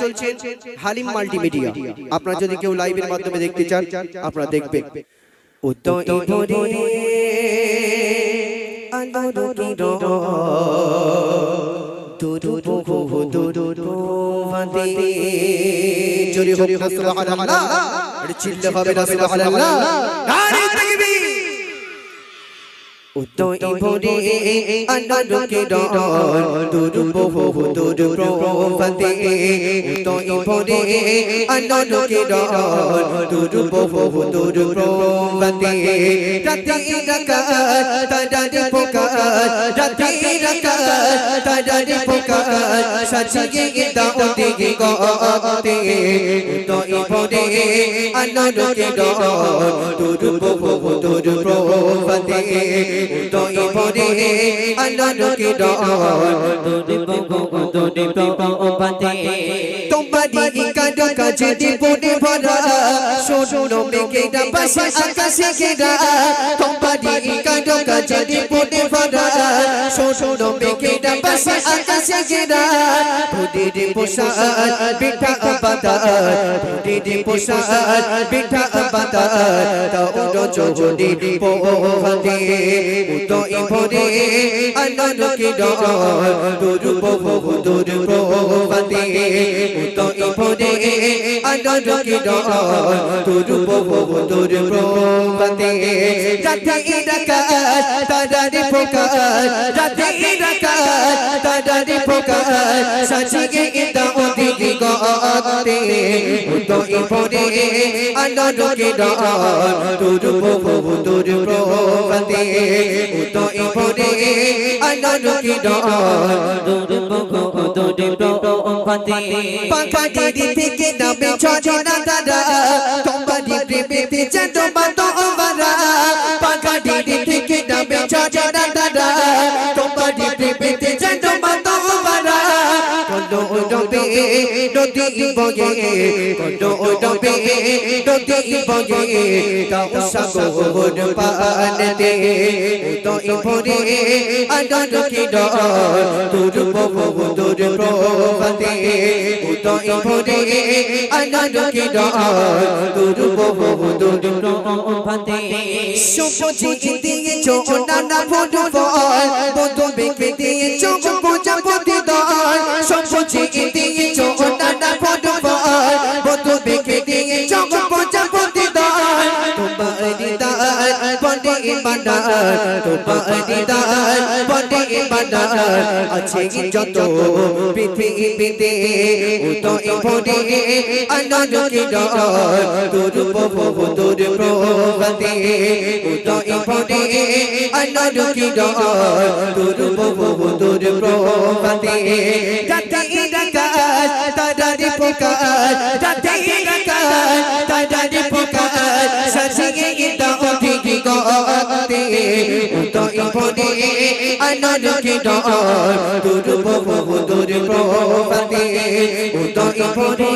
চলছে হালিম মাল্টিমিডিয়া। আপনারা যদি কেউ লাইভের মাধ্যমে দেখতে চান আপনারা দেখবেন। উদয় ভরে আলোকিত জোরে হোক না সুবহানাল্লাহ। চিল্লে হবে না সুবহানাল্লাহ। উদয় ভরে আলোকিত দুরু বহু দুরু প্রভাতে উদয় ভরে আলোকিত দুরু বহু দুরু প্রভাতে রাতে রাকাত তারারে পোকাত রাতে রাকাত তারারে পোকাত সাজিয়ে দাও দিগে গতে উদয় ভরে আলোকিত দুরু বহু দুরু প্রভাতে উদয় ভরে আলোকিত তোমারি কাঁদো কাছে জীবনে ভরা শোনো মেঘেরা পাশে আকাশে ঘেরা তোমারি কাঁদো কাছে জীবনে শোনো মেঘেরা পাশে আকাশে ঘেরা। ভুদির পোশাক, পিঠা পাতা। ভুদির পোশাক, পিঠা পাতা। তাও চোজনি পোহাতে। উদয় ভরে আলোকিত দুরু বহু দুরু ভরে আলোকিত দুরু বহু দুরু প্রভাতে রাতে রাকাত তারারে পোকাত রাতে রাকাত তারারে পোকাত সাজিয়ে দাও দিদি গতে উদয় ভরে আলোকিত দুরু বহু দুরু প্রভাতে উদয় ভরে আলোকিত পাখাটি থেকে নামে ছজনা দাদা তোমারি প্রেমেতে যেন বাতো নদী বগে কলো ডবে নদী বগে তাও সাগর পানতে উদয় ভরে আলোকিত তোর বহু তোর প্রভাতে উদয় ভরে আলোকিত তোর বহু তোর প্রভাতে সবজি দিয়েছ নানা ফুল ফল বধু বেঁকে দিয়েছ প্রজাপতি বনে বানার তোমারি দাল বনে বানার আছে যত পৃথিবীতে, উদয় ভরে আলোকিত তোর বহু তোর প্রভাতে উদয় ভরে আলোকিত তোর বহু তোর প্রভাতে রাতে রাকাত তারারে পোকাত রাতে রাকাত তারারে পোকাত সাজিয়ে উদয় ভরে আলোকিত তোর বহু তোর প্রভাতে উদয় ভরে